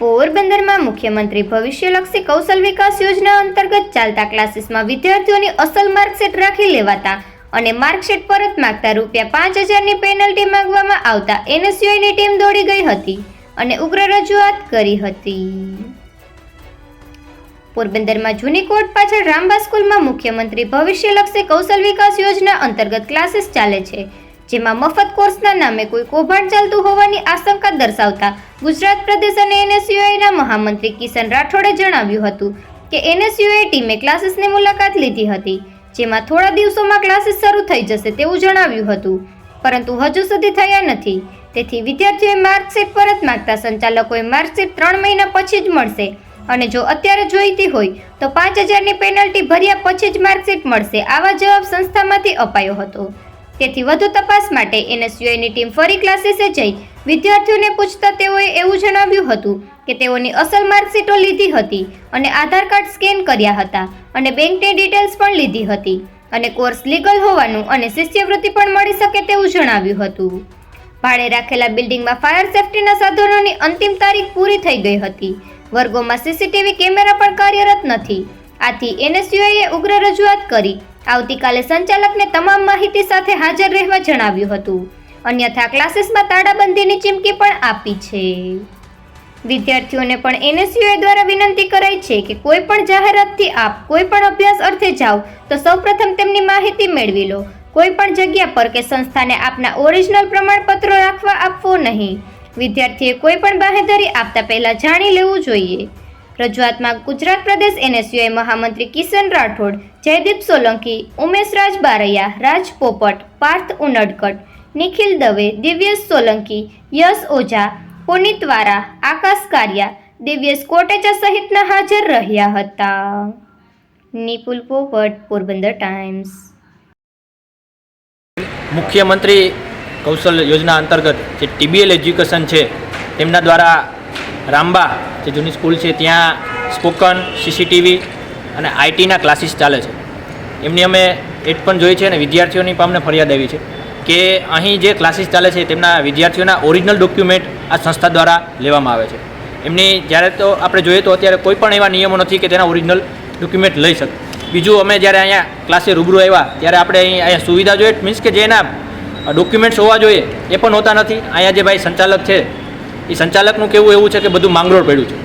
પોરબંદરમાં મુખ્યમંત્રી ભવિષ્યલક્ષી કૌશલ વિકાસ યોજના અંતર્ગત ચાલતા ક્લાસીસમાં વિદ્યાર્થીઓની અસલ માર્કશીટ રાખી લેવાતા અને માર્કશીટ પરત માગતા રૂપિયા પાંચ હજારની પેનલ્ટી માંગવામાં આવતા એનએસયુઆઈની ટીમ દોડી ગઈ હતી અને ઉગ્ર રજૂઆત કરી હતી. પોરબંદરમાં જૂની કોર્ટ પાછળ રામબા સ્કૂલમાં મુખ્યમંત્રી ભવિષ્યલક્ષી કૌશલ વિકાસ યોજના અંતર્ગત ક્લાસીસ ચાલે છે. જેમાં મફત કોર્સના નામે કોઈ કૌભાંડ ચાલતું હોવાની આશંકા દર્શાવતા ગુજરાત પ્રદેશ અને એનએસયુઆઈના મહામંત્રી કિશન રાઠોડે જણાવ્યું હતું કે એનએસયુઆઈ ટીમે ક્લાસીસની મુલાકાત લીધી હતી, જેમાં થોડા દિવસોમાં ક્લાસીસ શરૂ થઈ જશે તેવું જણાવ્યું હતું. પરંતુ હજુ સુધી થયા નથી. તેથી વિદ્યાર્થીઓએ માર્કશીટ પરત માગતા સંચાલકોએ માર્કશીટ ત્રણ મહિના પછી જ મળશે અને જો અત્યારે જોઈતી હોય તો પાંચ હજારની પેનલ્ટી ભર્યા પછી જ માર્કશીટ મળશે, આવા જવાબ સંસ્થામાંથી અપાયો હતો. તેથી વધુ તપાસ માટે એનએસયુઆઈની ટીમ ફરી ક્લાસીસે જઈ વિદ્યાર્થીઓને પૂછતા તેઓએ એવું જણાવ્યું હતું કે તેઓની અસલ માર્કશીટો લીધી હતી અને આધાર કાર્ડ સ્કેન કર્યા હતા અને બેંકની ડિટેલ્સ પણ લીધી હતી અને કોર્સ લીગલ હોવાનું અને શિષ્યવૃત્તિ પણ મળી શકે તેવું જણાવ્યું હતું. ભાડે રાખેલા બિલ્ડિંગમાં ફાયર સેફટીના સાધનોની અંતિમ તારીખ પૂરી થઈ ગઈ હતી. વર્ગોમાં સીસીટીવી કેમેરા પણ કાર્યરત નથી. આથી એનએસયુઆઈએ ઉગ્ર રજૂઆત કરી. આવતીકાલે સંચાલકને તમામ માહિતી સાથે હાજર રહેવા જણાવ્યું હતું. અન્યથા ક્લાસીસમાં તાળાબંધીની ચીમકી પણ આપી છે. વિદ્યાર્થીઓને પણ એનએસયુઆઈ દ્વારા વિનંતી કરાઈ છે કે કોઈ પણ જાહેરાતથી આપ કોઈ પણ અભ્યાસ અર્થે જાઓ, તો સૌપ્રથમ તેમની માહિતી મેળવી લો. કોઈ પણ જગ્યા પર કે સંસ્થાને આપના ઓરિજિનલ પ્રમાણપત્રો રાખવા આપવો નહીં. વિદ્યાર્થીએ કોઈ પણ બાહેધરી આપતા પહેલા જાણી લેવું જોઈએ. રજૂઆતમાં ગુજરાત પ્રદેશ એનએસયુઆઈ મહામંત્રી કિશન રાઠોડ, જયદીપ સોલંકી, ઉમેશરાજ બારૈયા, રાજ પોપટ, પાર્થ ઉનડકટ, નિખિલ દવે, દિવ્યેશ સોલંકી, યશ ઓઝા, પુનિત વારા, આકાશ કારિયા, દિવ્યેશ કોટેચા સહિતના હાજર રહ્યા હતા. નિપુલ પોપટ, પોરબંદર ટાઈમ્સ મુખ્યમંત્રી કૌશલ યોજના અંતર્ગત જે ટીબીએલ એજ્યુકેશન છે, તેમના દ્વારા રામબા જે જૂની સ્કૂલ છે ત્યાં સ્પોકન સીસીટીવી અને આઈટીના ક્લાસીસ ચાલે છે. એમની અમે એટ પણ જોઈ છે અને વિદ્યાર્થીઓની પણ અમને ફરિયાદ આવી છે કે અહીં જે ક્લાસીસ ચાલે છે તેમના વિદ્યાર્થીઓના ઓરિજિનલ ડોક્યુમેન્ટ આ સંસ્થા દ્વારા લેવામાં આવે છે. એમની જ્યારે તો આપણે જોઈએ તો અત્યારે કોઈ પણ એવા નિયમો નથી કે તેના ઓરિજિનલ ડોક્યુમેન્ટ લઈ શકે. બીજું અમે જ્યારે અહીંયા ક્લાસે રૂબરૂ આવ્યા ત્યારે આપણે અહીં અહીંયા સુવિધા જોઈએ, મીન્સ કે જે એના ડોક્યુમેન્ટ્સ હોવા જોઈએ એ પણ હોતા નથી. અહીંયા જે ભાઈ સંચાલક છે એ સંચાલકનું કેવું એવું છે કે બધું માંગરોળ પડ્યું છે.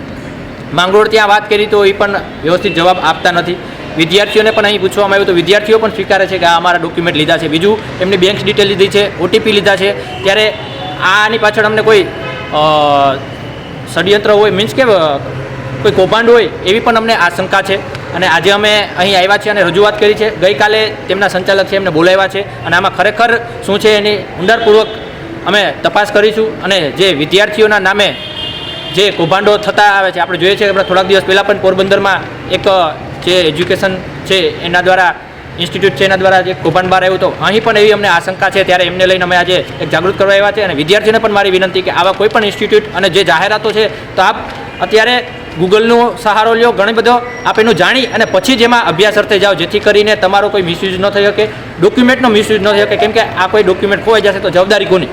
માંગરોળ ત્યાં વાત કરી તો એ પણ વ્યવસ્થિત જવાબ આપતા નથી. વિદ્યાર્થીઓને પણ અહીં પૂછવામાં આવ્યું તો વિદ્યાર્થીઓ પણ સ્વીકારે છે કે આ અમારા ડોક્યુમેન્ટ લીધા છે. બીજું એમની બેંક ડિટેલ લીધી છે ઓટીપી લીધા છે. ત્યારે આની પાછળ અમને કોઈ ષડયંત્ર હોય મીન્સ કે કોઈ કૌભાંડ હોય એવી પણ અમને આશંકા છે. અને આજે અમે અહીં આવ્યા છીએ અને રજૂઆત કરી છે. ગઈકાલે તેમના સંચાલક છે, એમને બોલાવ્યા છે. અને આમાં ખરેખર શું છે એની ઊંડાણપૂર્વક અમે તપાસ કરીશું અને જે વિદ્યાર્થીઓના નામે જે કૌભાંડો થતા આવે છે, આપણે જોઈએ છીએ કે આપણે થોડાક દિવસ પહેલાં પણ પોરબંદરમાં એક જે એજ્યુકેશન છે, એના દ્વારા, ઇન્સ્ટિટ્યૂટ છે, એના દ્વારા જે કૌભાંડ બહાર આવ્યું તો અહીં પણ એવી અમને આશંકા છે. ત્યારે એમને લઈને અમે આજે એક જાગૃત કરવા આવ્યા છે અને વિદ્યાર્થીઓને પણ મારી વિનંતી કે આવા કોઈ પણ ઇન્સ્ટિટ્યૂટ અને જે જાહેરાતો છે, તો આપ અત્યારે ગૂગલનો સહારો લ્યો, ઘણી બધો આપ એનું જાણી અને પછી જ એમાં અભ્યાસ અર્થે જાઓ, જેથી કરીને તમારો કોઈ મિસયુઝ ન થઈ શકે, ડોક્યુમેન્ટનો મિસયુઝ ન થઈ શકે. કેમ કે આ કોઈ ડોક્યુમેન્ટ ખોવાઈ જશે તો જવાબદારી કોની?